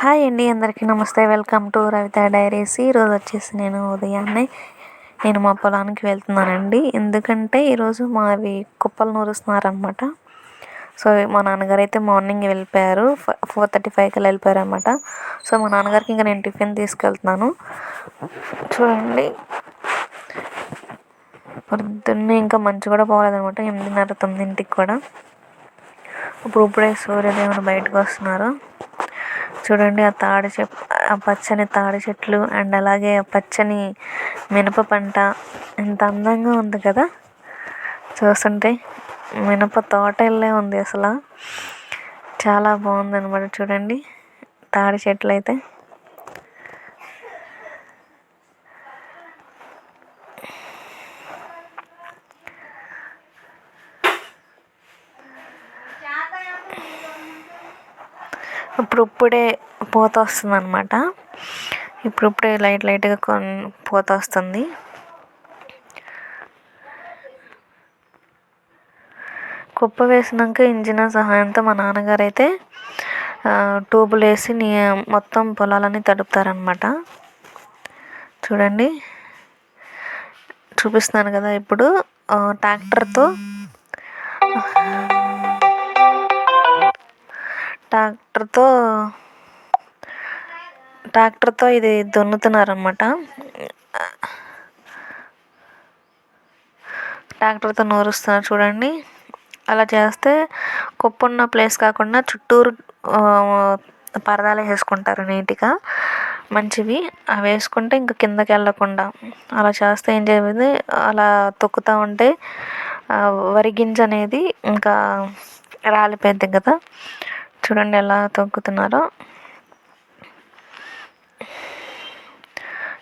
Hi అండి అందరికీ నమస్తే. Welcome to Ravitha diaries. ఈరోజు వచ్చేసి నేను ఉదయాన్నే నేను మా పొలానికి వెళ్తున్నానండి. ఎందుకంటే ఈరోజు మావి కుప్పలు నూరుస్తున్నారనమాట సో మా నాన్నగారు అయితే మార్నింగ్ వెళ్ళిపోయారు. ఫోర్ థర్టీ ఫైవ్కి వెళ్ళిపోయారు అనమాట సో మా నాన్నగారికి ఇంకా నేను టిఫిన్ తీసుకెళ్తున్నాను. చూడండి. పొద్దున్నే ఇంకా మంచు కూడా పోలేదనమాట ఎనిమిదిన్నర తొమ్మిదింటికి కూడా. ఇప్పుడు ఇప్పుడే సూర్యదేవుడు బయటకు వస్తున్నారు. చూడండి ఆ తాడి చెట్ ఆ పచ్చని తాడి చెట్లు అండ్ అలాగే ఆ పచ్చని మినప పంట. ఎంత అందంగా ఉంది కదా. చూస్తుంటే మినప తోటల్లే ఉంది అసలు. చాలా బాగుంది అనమాట చూడండి. తాడి చెట్లు అయితే ఇప్పుడిప్పుడే పూత వస్తుంది అనమాట ఇప్పుడిప్పుడే లైట్ లైట్గా కొన్ని పూత వస్తుంది కుప్ప వేసినాక ఇంజిన్ సహాయంతో మా నాన్నగారు అయితే ట్యూబులు వేసి నీ మొత్తం పొలాలన్నీ తడుపుతారనమాట చూడండి. చూపిస్తున్నాను కదా ఇప్పుడు ట్రాక్టర్తో. ట్రాక్టర్తో ట్రాక్టర్తో ఇది దున్నుతున్నారన్నమాట. ట్రాక్టర్తో నూరుస్తున్నారు చూడండి. అలా చేస్తే కుప్పున్న ప్లేస్ కాకుండా చుట్టూరు పరదాలు వేసుకుంటారు నీట్గా. మంచివి. అవి వేసుకుంటే ఇంకా కిందకి వెళ్ళకుండా. అలా చేస్తే ఏం చేయదు అలా తొక్కుతూ ఉంటే వరి గింజ అనేది ఇంకా రాలిపోయింది కదా. చూడండి ఎలా తొక్కుతున్నారో.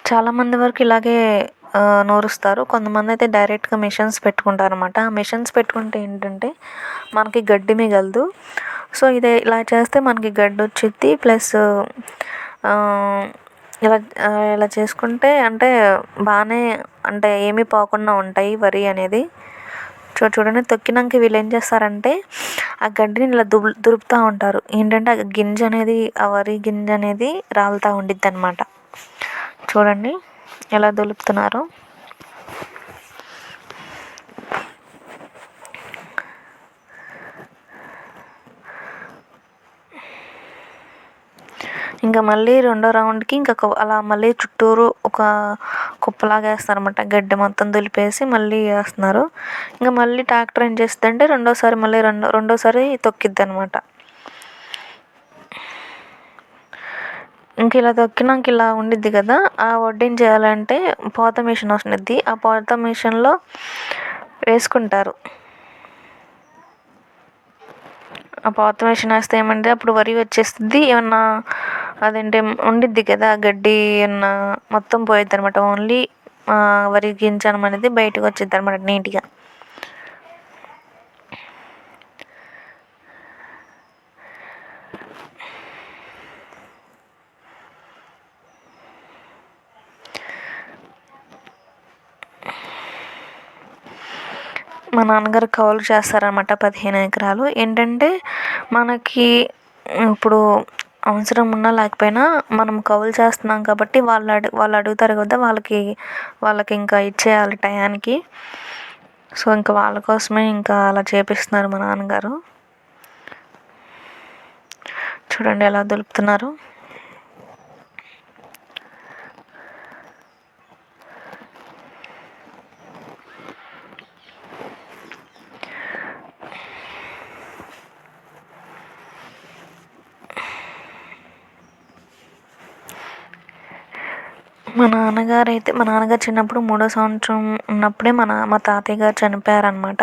చాలామంది వరకు ఇలాగే నూరుస్తారు. కొంతమంది అయితే డైరెక్ట్గా మిషన్స్ పెట్టుకుంటారు అనమాట ఆ మిషన్స్ పెట్టుకుంటే ఏంటంటే మనకి గడ్డి మిగలదు. సో ఇదే ఇలా చేస్తే మనకి గడ్డి వచ్చిద్ది. ప్లస్ ఇలా ఇలా చేసుకుంటే అంటే బాగానే అంటే ఏమీ పోకుండా ఉంటాయి వరి అనేది. చూ చూడండి తొక్కినాక వీళ్ళు ఏం చేస్తారంటే ఆ గడ్డిని ఇలా దులు దులుపుతూ ఉంటారు. ఏంటంటే ఆ గింజ అనేది ఆ వరి గింజ అనేది రాలుతూ ఉండిద్ది అనమాట చూడండి ఎలా దులుపుతున్నారో. ఇంకా మళ్ళీ రెండో రౌండ్కి ఇంకా అలా మళ్ళీ చుట్టూరు ఒక కుప్పలాగా వేస్తారనమాట గడ్డి మొత్తం దులిపేసి మళ్ళీ వేస్తున్నారు. ఇంకా మళ్ళీ ట్రాక్టర్ ఏం చేస్తుందంటే రెండోసారి మళ్ళీ రెండో రెండోసారి తొక్కిద్ది అనమాట ఇంక ఇలా తొక్కినాక ఇలా ఉండిద్ది కదా ఆ వడ్డీని చేయాలంటే పోత మిషన్ వస్తుంది ఆ పోత మిషన్లో వేసుకుంటారు. ఆ పోత మిషన్ వేస్తే ఏమంటే అప్పుడు వరి వచ్చేస్తుంది. ఏమన్నా అదేంటి ఉండిద్ది కదా గడ్డి ఉన్న మొత్తం పోయిద్ది అనమాట ఓన్లీ వరి గింజనం అనేది బయటకు వచ్చిద్ది అనమాట నీట్గా. మా నాన్నగారు కౌలు చేస్తారనమాట పదిహేను ఎకరాలు. ఏంటంటే మనకి ఇప్పుడు అవసరం ఉన్నా లేకపోయినా మనం కౌలు చేస్తున్నాం కాబట్టి వాళ్ళు అడు వాళ్ళు అడుగుతారు కదా వాళ్ళకి వాళ్ళకి ఇంకా ఇచ్చేయాలి టయానికి. సో ఇంకా వాళ్ళ కోసమే ఇంకా అలా చేపిస్తున్నారు మా నాన్నగారు. చూడండి ఎలా దులుపుతున్నారు. మా నాన్నగారు అయితే మా నాన్నగారు చిన్నప్పుడు మూడో సంవత్సరం ఉన్నప్పుడే మా నా మా తాతయ్య గారు చనిపోయారనమాట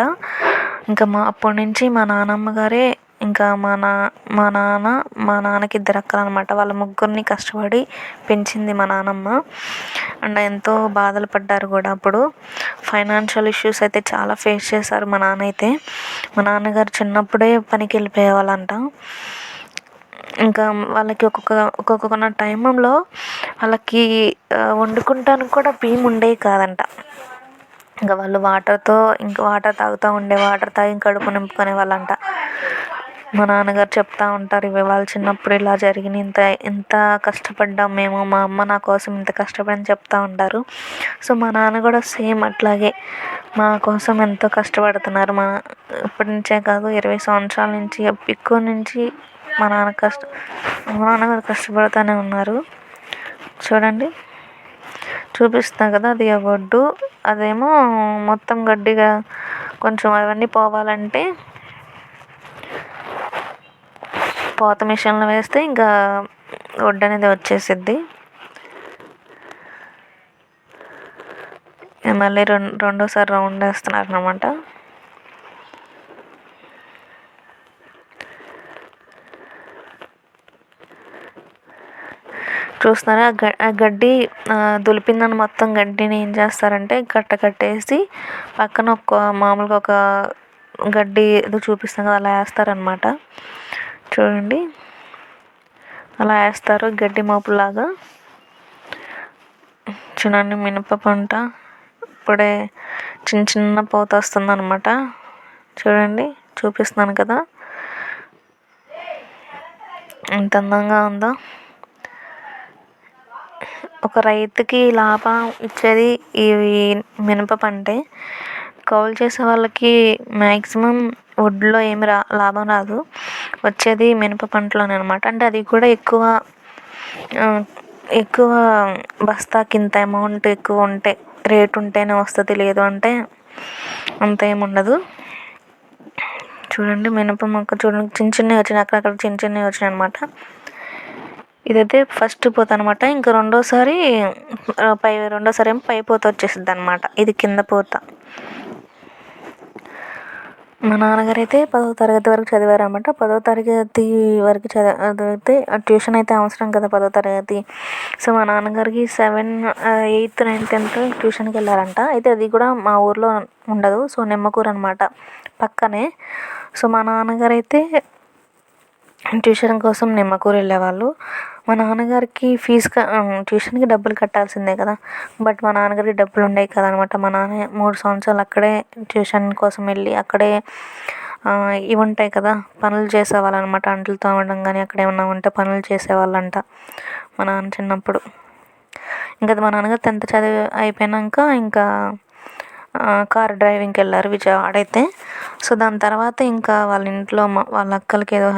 ఇంకా మా అప్పటి నుంచి మా నాన్నమ్మ గారే ఇంకా మా నా మా నాన్న మా నాన్నకి ఇద్దరు అక్కలు అనమాట వాళ్ళ ముగ్గురిని కష్టపడి పెంచింది మా నానమ్మ. అండ్ ఎంతో బాధలు పడ్డారు కూడా అప్పుడు. ఫైనాన్షియల్ ఇష్యూస్ అయితే చాలా ఫేస్ చేశారు మా నాన్న అయితే మా నాన్నగారు చిన్నప్పుడే పనికి వెళ్ళిపోయేవాళ్ళంట. ఇంకా వాళ్ళకి ఒక్కొక్క ఒక్కొక్క టైంలో వాళ్ళకి వండుకుంటానికి కూడా బియ్యం ఉండేవి కాదంట. ఇంకా వాళ్ళు వాటర్తో ఇంకా వాటర్ తాగుతూ ఉండే వాటర్ తాగి కడుపు నింపుకునే వాళ్ళంట. మా నాన్నగారు చెప్తూ ఉంటారు ఇవి వాళ్ళు చిన్నప్పుడు ఇలా జరిగిన ఇంత ఇంత కష్టపడ్డాం మేము మా అమ్మ నా కోసం ఇంత కష్టపడి చెప్తూ ఉంటారు. సో మా నాన్న కూడా సేమ్ అట్లాగే మా కోసం ఎంతో కష్టపడుతున్నారు. మా ఇప్పటి నుంచే కాదు ఇరవై సంవత్సరాల నుంచి ఎక్కువ నుంచి మా నాన్న కష్ట మా నాన్నగారు కష్టపడుతూనే ఉన్నారు. చూడండి. చూపిస్తున్నా కదా అది ఆ ఒడ్డు అదేమో మొత్తం గడ్డిగా కొంచెం అవన్నీ పోవాలంటే పోత మిషన్లో వేస్తే ఇంకా ఒడ్డు అనేది వచ్చేసిద్ది. మళ్ళీ రెండు రెండోసారి రౌండ్ వేస్తున్నారు అనమాట చూస్తున్నారా. ఆ గడ్డి దులిపిందని మొత్తం గడ్డిని ఏం చేస్తారంటే కట్ట కట్టేసి పక్కన ఒక మామూలుగా ఒక గడ్డి ఏదో చూపిస్తాం కదా అలా వేస్తారనమాట చూడండి. అలా వేస్తారు గడ్డి మోపులాగా చూడండి మినప పంట ఇప్పుడే చిన్న చిన్న పూత వస్తుందన్నమాట. చూడండి చూపిస్తున్నాను కదా. ఎంత అందంగా ఉందో. ఒక రైతుకి లాభం ఇచ్చేది ఇవి మినప పంటే. కౌలు చేసే వాళ్ళకి మ్యాక్సిమం వడ్లో ఏమి రా లాభం రాదు. వచ్చేది మినప పంటలోనే అనమాట అంటే అది కూడా ఎక్కువ ఎక్కువ బస్తాకి ఇంత అమౌంట్ ఎక్కువ ఉంటే రేటు ఉంటేనే వస్తుంది లేదు అంటే అంత ఏమి ఉండదు. చూడండి మినప మొక్క చూడండి చిన్న చిన్నవి వచ్చినాయి అక్కడక్కడ చిన్న చిన్నవి వచ్చినాయి అనమాట ఇదైతే ఫస్ట్ పూత అనమాట ఇంకా రెండోసారి పై రెండోసారి ఏమో పై పూత వచ్చేసిద్ది అనమాట ఇది కింద పూత. మా నాన్నగారు అయితే పదవ తరగతి వరకు చదివారు అనమాట పదవ తరగతి వరకు చదివితే ట్యూషన్ అయితే అవసరం కదా పదవ తరగతి. సో మా నాన్నగారికి సెవెన్ ఎయిత్ నైన్త్ టెన్త్ ట్యూషన్కి వెళ్ళారంట. అయితే అది కూడా మా ఊర్లో ఉండదు. సో నిమ్మకూరు అనమాట పక్కనే. సో మా నాన్నగారు అయితే ట్యూషన్ కోసం నిమ్మకూరు వెళ్ళేవాళ్ళు. మా నాన్నగారికి ఫీజు ట్యూషన్కి డబ్బులు కట్టాల్సిందే కదా. బట్ మా నాన్నగారికి డబ్బులు ఉండేవి అనమాట మా నాన్న మూడు సంవత్సరాలు అక్కడే ట్యూషన్ కోసం వెళ్ళి అక్కడే ఇవి ఉంటాయి కదా పనులు చేసేవాళ్ళు అనమాట అంట్లు తోమడం కానీ అక్కడ ఏమన్నా ఉంటే పనులు చేసేవాళ్ళంట మా నాన్న చిన్నప్పుడు. ఇంకా మా నాన్నగారు టెన్త్ చదివి అయిపోయాక ఇంకా కార్ డ్రైవింగ్కి వెళ్ళారు విజయవాడ అయితే. సో దాని తర్వాత ఇంకా వాళ్ళ ఇంట్లో మా వాళ్ళ అక్కలకి ఏదో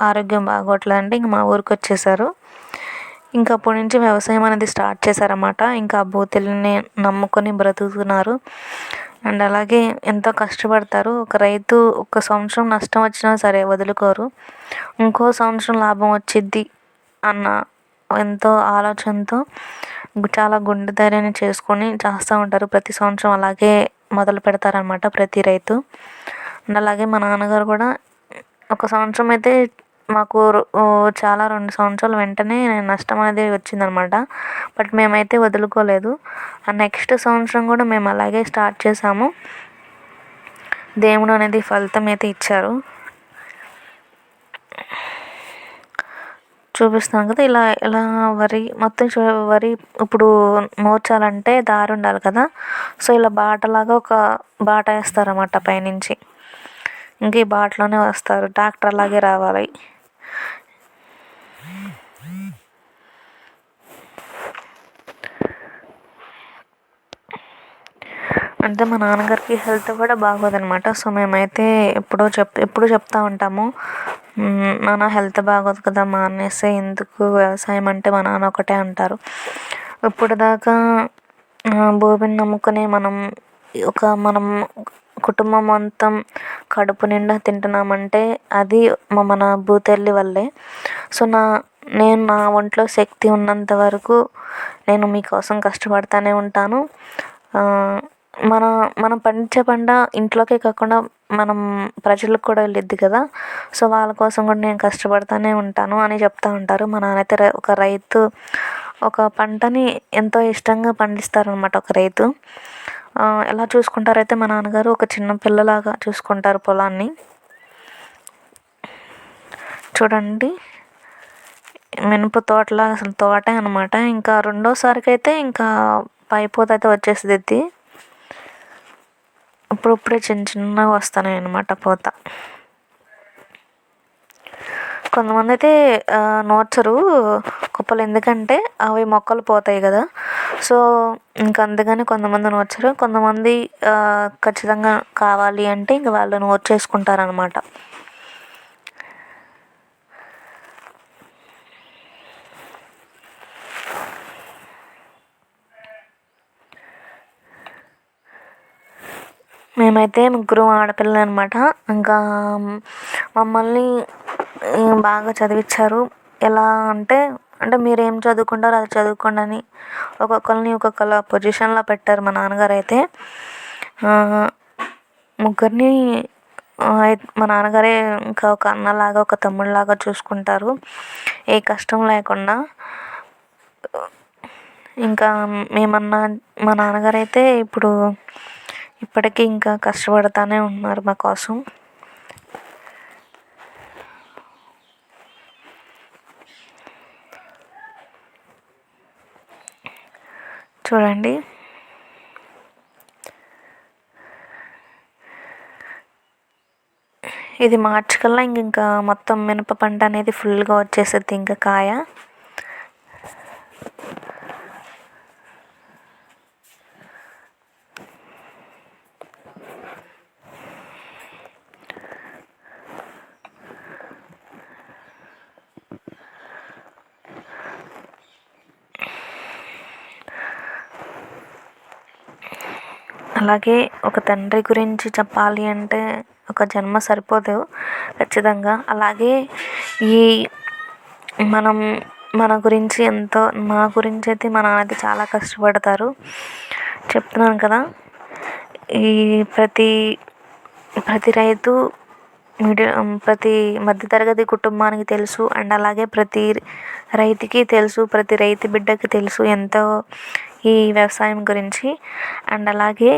ఆరోగ్యం బాగోట్లేదంటే ఇంక మా ఊరికి వచ్చేసారు. ఇంకా అప్పటి నుంచి వ్యవసాయం అనేది స్టార్ట్ చేశారన్నమాట. ఇంకా ఆ బూతుల్ని నమ్ముకొని బ్రతుకుతున్నారు. అండ్ అలాగే ఎంతో కష్టపడతారు. ఒక రైతు ఒక సంవత్సరం నష్టం వచ్చినా సరే వదులుకోరు. ఇంకో సంవత్సరం లాభం వచ్చిద్ది అన్న ఎంతో ఆలోచనతో చాలా గుండె ధైర్యాన్ని చేసుకొని చేస్తూ ఉంటారు. ప్రతి సంవత్సరం అలాగే మొదలు పెడతారనమాట ప్రతి రైతు. అండ్ అలాగే మా నాన్నగారు కూడా ఒక సంవత్సరం అయితే మాకు చాలా రెండు సంవత్సరాలు వెంటనే నష్టం అనేది వచ్చిందనమాట. బట్ మేమైతే వదులుకోలేదు. ఆ నెక్స్ట్ సంవత్సరం కూడా మేము అలాగే స్టార్ట్ చేసాము. దేవుడు అనేది ఫలితం అయితే ఇచ్చారు. చూపిస్తాను కదా ఇలా ఇలా వరి మొత్తం చూ వరి ఇప్పుడు మోర్చాలంటే దారి ఉండాలి కదా. సో ఇలా బాటలాగా ఒక బాట వేస్తారన్నమాట పైనుంచి. ఇంక ఈ బాటలోనే వస్తారు. ట్రాక్టర్ లాగే రావాలి. అంటే మా నాన్నగారికి హెల్త్ కూడా బాగోదనమాట. సో మేమైతే ఎప్పుడో చెప్ ఎప్పుడు చెప్తా ఉంటాము నాన్న హెల్త్ బాగోదు కదా మా అనేసి ఎందుకు వ్యవసాయం అంటే మా నాన్న ఒకటే అంటారు. ఇప్పటిదాకా భూమిని నమ్ముకొని మనం ఒక మనం కుటుంబం మొత్తం కడుపు నిండా తింటున్నామంటే అది మన భూతల్లి వల్లే. సో నా నేను నా ఒంట్లో శక్తి ఉన్నంత వరకు నేను మీకోసం కష్టపడుతూనే ఉంటాను. మన మనం పండించే పంట ఇంట్లోకే కాకుండా మనం ప్రజలకు కూడా వెళ్ళిద్ది కదా. సో వాళ్ళ కోసం కూడా నేను కష్టపడుతూనే ఉంటాను అని చెప్తూ ఉంటారు. మా నాన్నైతే ఒక రైతు ఒక పంటని ఎంతో ఇష్టంగా పండిస్తారనమాట ఒక రైతు. ఎలా చూసుకుంటారైతే మా నాన్నగారు ఒక చిన్న పిల్లలాగా చూసుకుంటారు పొలాన్ని. చూడండి. మినప తోటలా అసలు తోటే అనమాట ఇంకా రెండోసారికి అయితే ఇంకా పైపోత అయితే వచ్చేసిద్ది ఇప్పుడిప్పుడే చిన్న చిన్నగా వస్తున్నాయి అనమాట పూత. కొంతమంది అయితే నోచరు కుప్పలు. ఎందుకంటే అవి మొక్కలు పోతాయి కదా. సో ఇంక అందుకని కొంతమంది నూర్చరు. కొంతమంది ఖచ్చితంగా కావాలి అంటే ఇంక వాళ్ళు నూర్చేసుకుంటారు అనమాట మేమైతే ముగ్గురం ఆడపిల్లలు అనమాట ఇంకా మమ్మల్ని బాగా చదివించారు ఎలా అంటే అంటే మీరు ఏం చదువుకుంటారో అది చదువుకోండి అని ఒక్కొక్కరిని ఒక్కొక్కలా పొజిషన్లో పెట్టారు మా నాన్నగారు అయితే ముగ్గురిని మా నాన్నగారే ఇంకా ఒక అన్నలాగా ఒక తమ్ముడిలాగా చూసుకుంటారు. ఏ కష్టం లేకుండా. ఇంకా మేమన్నా మా నాన్నగారు అయితే ఇప్పుడు ఇప్పటికీ ఇంకా కష్టపడుతూనే ఉన్నారు మా కోసం. చూడండి. ఇది మార్చ్ కల్లా ఇంక ఇంకా మొత్తం మినప పంట అనేది ఫుల్గా వచ్చేస్తుంది ఇంకా కాయ. అలాగే ఒక తండ్రి గురించి చెప్పాలి అంటే ఒక జన్మ సరిపోదు ఖచ్చితంగా. అలాగే ఈ మనం మన గురించి ఎంతో మా గురించి అయితే మా నాన్న అయితే చాలా కష్టపడతారు. చెప్తున్నాను కదా ఈ ప్రతి ప్రతి రైతు మిడిల్ ప్రతి మధ్యతరగతి కుటుంబానికి తెలుసు అండ్ అలాగే ప్రతి రైతుకి తెలుసు ప్రతి రైతు బిడ్డకి తెలుసు ఎంతో ఈ వ్యవసాయం గురించి. అండ్ అలాగే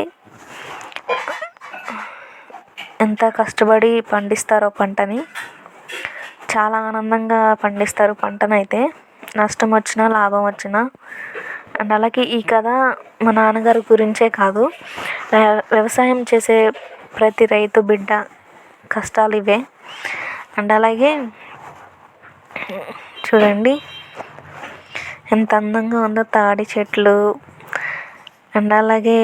ఎంత కష్టపడి పండిస్తారో పంటని చాలా ఆనందంగా పండిస్తారు పంటనైతే. నష్టం వచ్చినా లాభం వచ్చినా. అండ్ అలాగే ఈ కథ మా నాన్నగారి గురించే కాదు. వ్యవసాయం చేసే ప్రతి రైతు బిడ్డ కష్టాలు ఇవే. అండ్ అలాగే చూడండి ఎంత అందంగా ఉందో తాడి చెట్లు. అండ్ అలాగే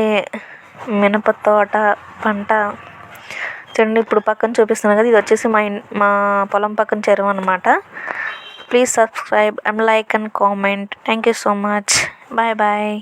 మినప తోట పంట చూడండి ఇప్పుడు పక్కన చూపిస్తున్నాను కదా ఇది వచ్చేసి మా మా పొలం పక్కన చెరువు అనమాట please subscribe and like and comment thank you so much bye bye